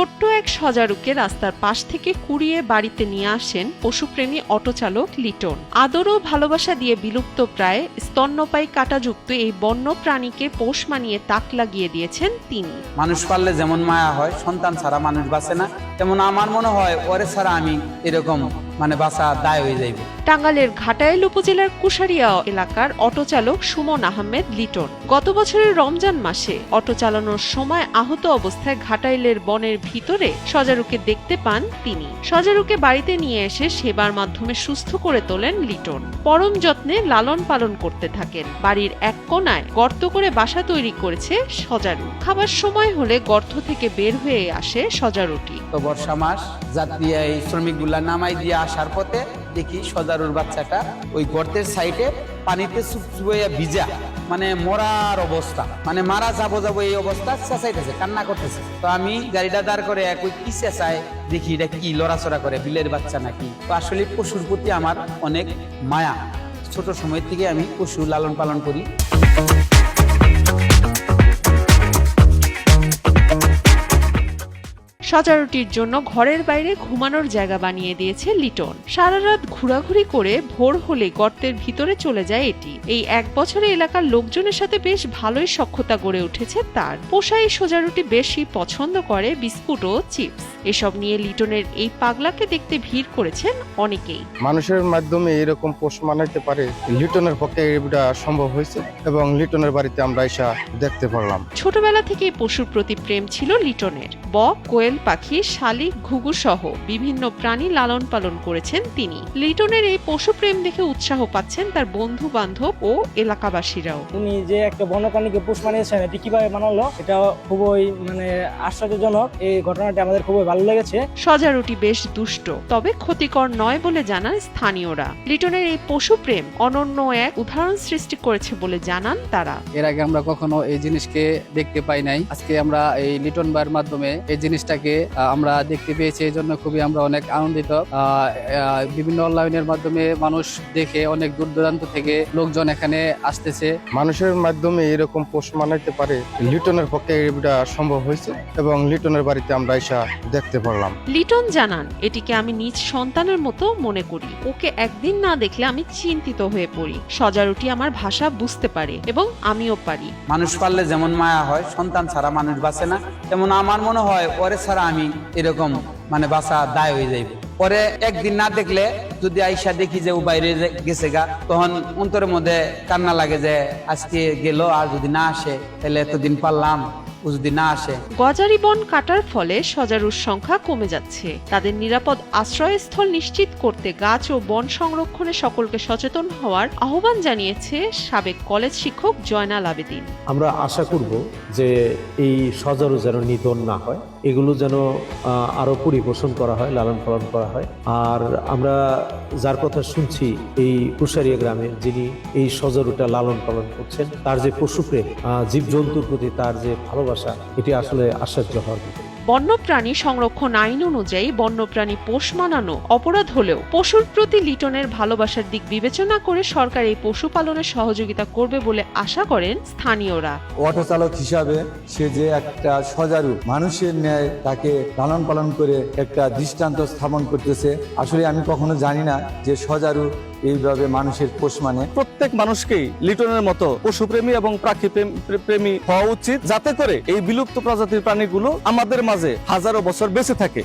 ছোট্ট এক সজারুকে রাস্তার পাশ থেকে কুড়িয়ে বাড়িতে নিয়ে আসেন পশুপ্রেমী অটোচালক লিটন। আদর ও ভালোবাসা দিয়ে বিলুপ্ত প্রায় স্তন্যপায়ী কাটাযুক্ত এই বন্য প্রাণীকে পোষ মানিয়ে তাক লাগিয়ে দিয়েছেন তিনি। মানুষ পারলে যেমন মায়া হয়, সন্তান ছাড়া মানুষ বাঁচে না। তেমন আমার মনে হয়, ওরে ছাড়া আমি এরকম মানে বাঁচা দায় হয়ে যাইব। টাঙ্গাইলের ঘাটাইল উপজেলার কুশারিয়া এলাকার অটোচালক সুমন আহমেদ লিটন। গত বছরের রমজান মাসে অটো চালানোর সময় আহত অবস্থায় ঘাটাইলের বনের ভিতরে সজারুকে দেখতে পান তিনি। সজারুকে বাড়িতে নিয়ে এসে সেবার মাধ্যমে সুস্থ করে তোলেন লিটন। পরম যত্নে লালন পালন করতে থাকেন। বাড়ির এক কোনায় গর্ত করে বাসা তৈরি করেছে সজারু খাবার সময় হলে গর্ত থেকে বের হয়ে আসে সজারুটি তো বর্ষা মাস যাত্রী এই শ্রমিকগুলা নামাই দিয়ে আসার পথে দেখি সজারুর বাচ্চাটা ওই গর্তের সাইডে পানিতে চুপচুপাইয়া ভিজা মানে মরার অবস্থা। মানে মারা যাব যাব এই অবস্থা চেঁচাইতেছে, কান্না করতেছে। তো আমি গাড়িটা দাঁড় করে এক ওই কি চেঁচায় দেখি এটা কি লড়াচড়া করে, বিলের বাচ্চা নাকি। তো আসলে পশুর প্রতি আমার অনেক মায়া। ছোট সময় থেকে আমি পশু লালন পালন করি। সজারুটির জন্য ঘরের বাইরে ঘুমানোর জায়গা বানিয়ে দিয়েছে লিটন। সারা রাত ঘোরাঘুরি করে ভোর হলে গর্তের ভিতরে চলে যায় এটি। এই এক বছরে এলাকার লোকজনের সাথে বেশ ভালোই সখ্যতা গড়ে উঠেছে তার। পোষা এই সজারুটি বেশি পছন্দ করে বিস্কুট ও চিপস। এসব নিয়ে লিটনের এই পাগলাকে দেখতে ভিড় করেছেন অনেকেই। মানুষের মাধ্যমে এরকম পোষ মানাইতে পারে লিটনের পক্ষে এটা সম্ভব হয়েছে এবং লিটনের বাড়িতে আমরা এসা দেখতে পারলাম। ছোটবেলা থেকেই পশুর প্রতি প্রেম ছিল লিটনের। বক কোয়েল পাখি শালিক ঘুঘু সহ বিভিন্ন প্রাণী লালন পালন করেছেন তিনি। লিটনের এই পশু প্রেম দেখে উৎসাহ পাচ্ছেন তার বন্ধু বান্ধব ও এলাকাবাসীরাও। উনি যে একটা বন্যপ্রাণীকে পোষ মানিয়েছেন এটি কীভাবে বানালো এটা খুবই মানে আশ্চর্যজনক। এই ঘটনাটি আমাদের খুবই ভালো লেগেছে। সজারুটি বেশ দুষ্ট তবে ক্ষতিকর নয় বলে জানান স্থানীয়রা। লিটনের এই পশু প্রেম অনন্য এক উদাহরণ সৃষ্টি করেছে বলে জানান তারা। এর আগে আমরা কখনো এই জিনিসকে দেখতে পাই নাই। আজকে আমরা এই লিটন বার মাধ্যমে এই জিনিসটাকে আহ, আমরা দেখতে পেয়েছি এই জন্য খুবই আমরা অনেক আনন্দিত। বিভিন্ন অনলাইনের মাধ্যমে মানুষ দেখে অনেক দূর দূরান্ত থেকে লোকজন এখানে আসতেছে। মানুষের মাধ্যমে এরকম পোষ মানাইতে পারে লিটনের পক্ষে এটা সম্ভব হয়েছে এবং লিটনের বাড়িতে আমরা এসা দেখতে পারলাম। লিটন জানান এটিকে আমি নিজ সন্তানের মতো মনে করি। ওকে একদিন না দেখলে আমি চিন্তিত হয়ে পড়ি। সজারুটি আমার ভাষা বুঝতে পারে এবং আমিও পারি। মানুষ পারলে যেমন মায়া হয় সন্তান ছাড়া মানুষ বাঁচে না। তেমন আমার মনে হয় ওরে ছাড়া আমি এরকম মানে বাঁচা দায় হয়ে যাইব। পরে একদিন না দেখলে যদি আইসা দেখি যে ও বাইরে গেছে গা তখন অন্তরের মধ্যে কান্না লাগে যে আজকে গেল আর যদি না আসে তাহলে এতদিন পারলাম যদি না আসে। গজারি বন কাটার ফলে সজারুর সংখ্যা কমে যাচ্ছে। তাদের নিরাপদ আশ্রয়স্থল নিশ্চিত করতে গাছ ও বন সংরক্ষণে সকলকে সচেতন হওয়ার আহ্বান জানিয়েছে সাবেক কলেজ শিক্ষক জয়নাল আবেদিন। আমরা আশা করব যে এই সজারু যেন নিধন না হয়। এগুলো যেন আরও আরও পরিপোষণ করা হয়, লালন পালন করা হয়। আর আমরা যার কথা শুনছি, এই কুশারিয়া গ্রামে যিনি এই সজারুটা লালন পালন করছেন, তার যে পশুপ্রেম জীবজন্তুর প্রতি তার যে ভালোবাসা, এটি আসলে আশ্চর্য হওয়ার বন্যপ্রাণী সংরক্ষণ আইন অনুযায়ী বন্যপ্রাণী পোষ মানানো অপরাধ হলেও পশুর প্রতি লিটনের ভালোবাসার দিক বিবেচনা করে সরকার এই পশুপালনে সহযোগিতা করবে বলে আশা করেন স্থানীয়রা। অটো চালক হিসাবে সে যে একটা সজারু মানুষের ন্যায় তাকে লালন পালন করে একটা দৃষ্টান্ত স্থাপন করতেছে, আসলে আমি কখনো জানি না যে সজারু এইভাবে মানুষের পোষ মানে। প্রত্যেক মানুষকেই লিটনের মতো পশুপ্রেমী এবং প্রাকৃ প্রেমী হওয়া উচিত, যাতে করে এই বিলুপ্ত প্রজাতির প্রাণীগুলো আমাদের মাঝে হাজারো বছর বেঁচে থাকে।